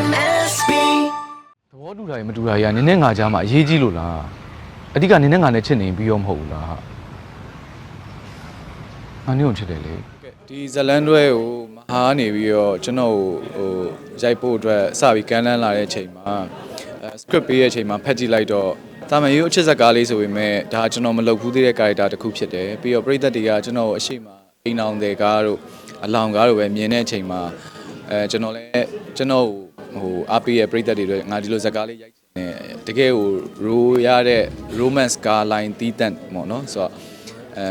MSB သဘောတူတာရမတူတာရနည်းနည်းငါကြားမှာအရေးကြီးလို့လားအဓိကနည်းနည်းငါနဲ့ချစ်နေပြီးရောမဟုတ်ဘူးလားငါနည်းကိုချစ်တယ်လေကဲဒီဇလန်တွဲကိုမဟာနေပြီးတော့ကျွန်တော်ကိုဟိုရိုက်ဖို့အတွက်စပြီးကမ်းလှမ်းလာတဲ့အချိန်မှာအဲ script ပေးတဲ့အချိန်မှာဖတ်ကြည့်လိုက်တော့တာမန်ရိုးအချစ်စကားလေးဆိုပေမဲ့ဒါကျွန်တော်မလုပ်ဘူးသေးတဲ့ character တစ်ခုဖြစ်တယ်ပြီးတော့ပရိသတ်တွေကကျွန်တော်ကိုအရှိမအိမ်အောင်တဲ့ကားတို့အလောင်ကားတို့ပဲမြင်တဲ့အချိန်မှာ အဲကျွန်တော်လည်းကျွန်တော်ကိုဟိုအားပေးရဲ့ပရိသတ်တွေတို့ငါဒီလိုစကားလေးရိုက်ချင်တယ်တကယ်ကို roll ရတဲ့ romance ကား line တီးတန့်ပေါ့နော်ဆိုတော့အဲ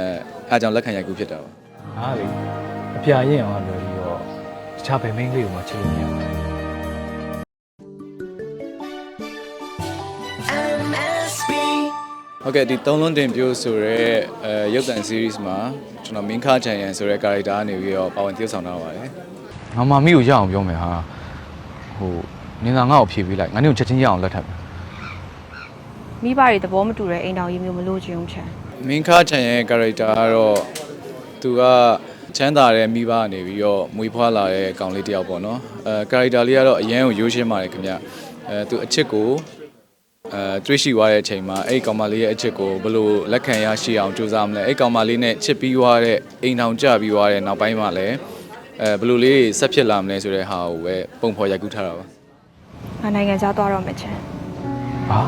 အားကြောင့်လက်ခံရိုက်ကူးဖြစ်တာပါဟာလေအပြာရင်အောင်လွယ်ပြီးတော့တခြားဘယ်မင်းလေးကိုမှချစ်လို့မရဘူး MSB ဟုတ်ကဲ့ဒီသုံးလုံးတင်ပြိုးဆိုရဲအဲရုပ်သံ series မှာကျွန်တော်မင်းခါချန်ရန်ဆိုရဲ character ကနေပြီးတော့ပါဝင်သရုပ်ဆောင်ထားပါတယ် ငါမမီကိုရအောင်ပြောမယ်ဟာဟိုနင်သာငါ့ကိုဖြေပေးလိုက်ငါနင့်ကိုချက်ချင်းရအောင်လက်ထပ်မယ်မိဘတွေသဘောမတူတဲ့အိမ်တော်ကြီးမျိုးမလို့ချင်အောင်ချန်မင်းခါချန်ရန် character ကတော့သူကချမ်းသာတဲ့မိဘကနေပြီးတော့မွေးဖွားလာတဲ့ကောင်လေးတစ်ယောက်ပေါ့နော်အဲ character လေးကတော့အရန်ကိုရိုးရှင်းပါတယ်ခင်ဗျအဲသူအချစ်ကိုအဲတွေးရှိသွားတဲ့အချိန်မှာအဲ့ဒီကောင်မလေးရဲ့အချစ်ကိုဘယ်လိုလက်ခံရရှိအောင်ကြိုးစားမလဲအဲ့ဒီကောင်မလေးနဲ့ချစ်ပြီးသွားတဲ့အိမ်ထောင်ကြပြီးသွားတဲ့နောက်ပိုင်းမှာလည်း အဲဘယ်လိုလေးဆက်ဖြစ်လာမလဲဆိုတဲ့ဟာကိုပဲပုံဖော်ရိုက်ကူးထားတာပါငါနိုင်ငံခြားသွားတော့မှချန်ဟာ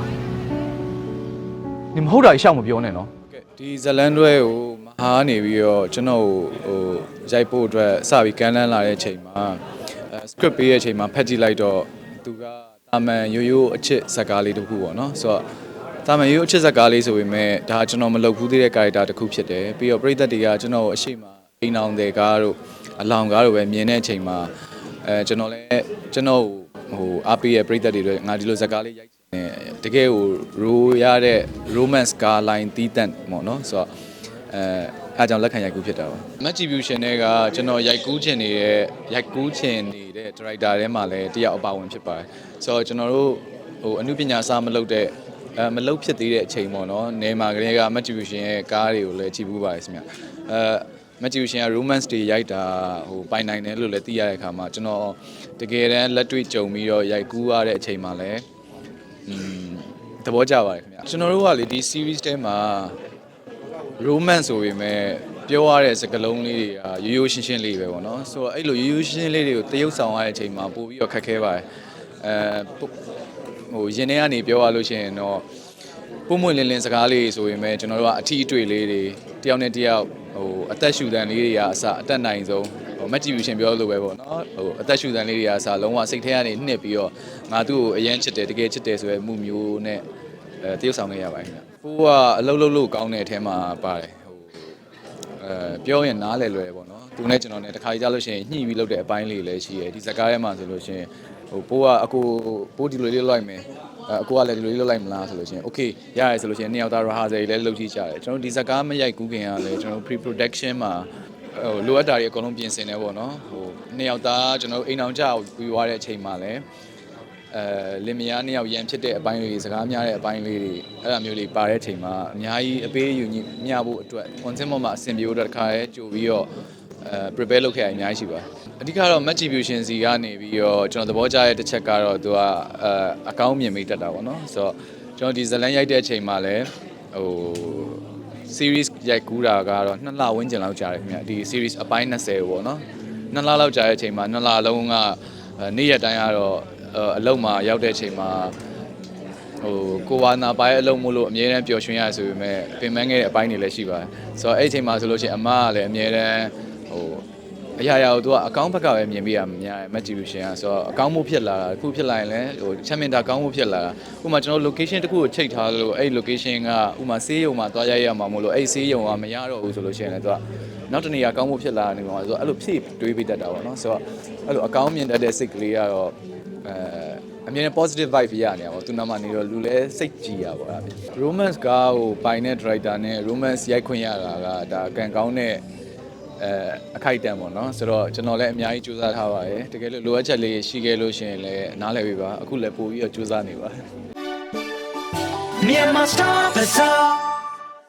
နင်မဟုတ်တာရှောက်မပြောနဲ့နော်ကဲဒီဇလန်တွဲကိုမဟာနေပြီးတော့ကျွန်တော်ကိုဟိုရိုက်ဖို့အတွက်စပြီးကမ်းလှမ်းလာတဲ့အချိန်မှာအဲ script ပေးတဲ့အချိန်မှာဖတ်ကြည့်လိုက်တော့သူကတာမန်ရိုးရိုးအချစ်ဇာတ်ကားလေးတစ်ခုပေါ့နော်ဆိုတော့တာမန်ရိုးရိုးအချစ်ဇာတ်ကားလေးဆိုပေမဲ့ဒါကျွန်တော်မလုပ်ဘူးသေးတဲ့ character တစ်ခုဖြစ်တယ်ပြီးတော့ပရိသတ်တွေကကျွန်တော်ကိုအရှိမ အိမ်အောင်တဲ့ကားတို့အလောင်ကားတို့ပဲမြင်တဲ့အချိန်မှာအဲကျွန်တော်လည်းကျွန်တော်ကိုဟိုအားပေးရဲ့ပရိသတ်တွေတို့ငါဒီလိုဇာတ်ကားလေးရိုက်ချင်တယ်တကယ်ကို roll ရတဲ့ romance ကား line တီးတန့်ပေါ့နော်ဆိုတော့အဲအားကြောင့်လက်ခံရိုက်ကူးဖြစ်တာပါ Attribution တွေကကျွန်တော်ရိုက်ကူးချင်နေတဲ့ရိုက်ကူးချင်နေတဲ့ director ထဲမှာလည်းတယောက်အပါဝင်ဖြစ်ပါတယ်ဆိုတော့ကျွန်တော်တို့ဟိုအမှုပညာစာမလုပ်တဲ့အဲမလုပ်ဖြစ်သေးတဲ့အချိန်ပေါ့နော်နေမှာကလေးက Attribution ရဲ့ကားတွေကိုလည်းကြည့်ဘူးပါတယ်ခင်ဗျအဲ Attribution က romance တွေရိုက်တာဟိုပိုင်နိုင်တယ်လို့လည်းသိရတဲ့အခါမှာကျွန်တော်တကယ်တမ်းလက်တွေ့ကြုံပြီးတော့ရိုက်ကူးရတဲ့အချိန်မှာလည်းอืมသဘောကျပါတယ်ခင်ဗျကျွန်တော်တို့ကလေဒီ series ထဲမှာ romance ဆိုပေမဲ့ပြောရတဲ့စကားလုံးလေးတွေကရိုးရိုးရှင်းရှင်းလေးပဲပေါ့နော်ဆိုတော့အဲ့လိုရိုးရိုးရှင်းရှင်းလေးတွေကိုတရုပ်ဆောင်ရတဲ့အချိန်မှာပို့ပြီးတော့ခက်ခဲပါတယ်အဲပို့ဟိုရင်ထဲကနေပြောရလို့ရှိရင်တော့ပုံမွင့်လင်းလင်းစကားလေးဆိုပေမဲ့ကျွန်တော်တို့ကအထီးအတွေ့လေးတွေတယောက်နဲ့တယောက်ဟို အသက်ရှူတန်လေးတွေကအစအသက်နိုင်ဆုံးဟို motivation ပြောလို့ပဲပေါ့နော်ဟိုအသက်ရှူတန်လေးတွေကအစလုံးဝစိတ်ထဲကနေနှစ်ပြီးတော့ငါသူ့ကိုအရင်ချစ်တယ်တကယ်ချစ်တယ်ဆိုရယ်မှုမျိုးနဲ့အဲတရုပ်ဆောင်ခဲ့ရပါတယ်ခင်ဗျပိုးကအလုံးလုံးလို့ကောင်းတဲ့အထဲမှာပါတယ်ဟိုအဲပြောရင်နားလည်လွယ်ပေါ့နော်သူနဲ့ကျွန်တော်နဲ့တခါကြလို့ရှိရင်ညှိပြီးလုပ်တဲ့အပိုင်းလေးလည်းရှိရယ်ဒီဇကားထဲမှာဆိုလို့ရှိရင်ဟိုပိုးကအကိုပိုးဒီလိုလေးလုပ်လိုက်မယ် အဲအကိုကလည်းဒီလိုလေးလုပ်လိုက်မလားဆိုလို့ရှိရင် okay ရရဆိုလို့ရှိရင်နှစ်ယောက်သား rehearsal တွေလည်းလုပ်ကြည့်ကြတယ်ကျွန်တော်ဒီဇကားမရိုက်ကူးခင်ကလည်းကျွန်တော် pre production မှာဟိုလိုအပ်တာတွေအကုန်လုံးပြင်ဆင်နေပေါ့နော်ဟိုနှစ်ယောက်သားကျွန်တော်အိမ်အောင်ကြပြီးသွားတဲ့အချိန်မှာလည်းအဲလင်မယားနှစ်ယောက်ရန်ဖြစ်တဲ့အပိုင်းလေးတွေစကားများတဲ့အပိုင်းလေးတွေအဲ့လိုမျိုးလေးပါတဲ့အချိန်မှာအများကြီးအပေးအယူညမျှဖို့အတွက် content ပေါ်မှာအဆင်ပြေဖို့အတွက်တစ်ခါရဲကြိုပြီးတော့ အဲ prepare လုပ်ခဲ့ရအများကြီးရှိပါတယ်အဓိကတော့ attribution စီကနေပြီးတော့ကျွန်တော်သဘောကျတဲ့တစ်ချက်ကတော့သူကအဲအကောင်းမြင်မိတတ်တာပေါ့နော်ဆိုတော့ကျွန်တော်ဒီဇလန်ရိုက်တဲ့အချိန်မှာလည်းဟို series ရိုက်ကူးတာကတော့2လဝန်းကျင်လောက်ကြာတယ်ခင်ဗျဒီ series အပိုင်း20ပေါ့နော်2လလောက်ကြာတဲ့အချိန်မှာ2လလုံးကအဲနေ့ရက်တိုင်းကတော့အဲအလုံးမှာရောက်တဲ့အချိန်မှာဟိုကိုဝါနာပါရဲ့အလုံးမို့လို့အမြဲတမ်းပျော်ရွှင်ရဆိုပေမဲ့ပင်ပန်းခဲ့တဲ့အပိုင်းတွေလည်းရှိပါတယ်ဆိုတော့အဲ့ဒီအချိန်မှာဆိုလို့ရှိရင်အမကလည်းအမြဲတမ်း ဟိုအရာရာကိုသူကအကောင်းဘက်ကပဲမြင်ပြရမှာများတယ် motivation อ่ะဆိုတော့အကောင်းမှုဖြစ်လာတာတစ်ခုဖြစ်လာရင်လည်းဟိုချမ်းမြင်တာကောင်းမှုဖြစ်လာတာဥပမာကျွန်တော် location တစ်ခုကိုချိန်ထားလို့အဲ့ location ကဥပမာဆေးရုံမှာသွားရရမှာမို့လို့အဲ့ဆေးရုံကမရတော့ဘူးဆိုလို့ရှိရင်လည်းသူကနောက်တနေရာကောင်းမှုဖြစ်လာနေမှာဆိုတော့အဲ့လိုဖြည့်တွေးပေးတတ်တာပေါ့နော်ဆိုတော့အဲ့လိုအကောင်းမြင်တတ်တဲ့စိတ်ကလေးကတော့အဲအမြင်နဲ့ positive vibe ရနေရပါတော့သူနာမနေတော့လူလည်းစိတ်ကြည်ရပါအဲ့ဒါ romance ကားကိုပိုင်တဲ့ director နဲ့ romance ရိုက်ခွင့်ရတာကဒါကံကောင်းတဲ့ အဲအခိုက်အတန့်ပေါ့နော်ဆိုတော့ကျွန်တော်လည်းအများကြီးကြိုးစားထားပါတယ်တကယ်လို့လိုအပ်ချက်လေးရှိခဲ့လို့ရှိရင်လည်းနားလည်ပြီပါအခုလည်းပို့ပြီးတော့ကြိုးစားနေပါတယ် Myanmar Star Bazaar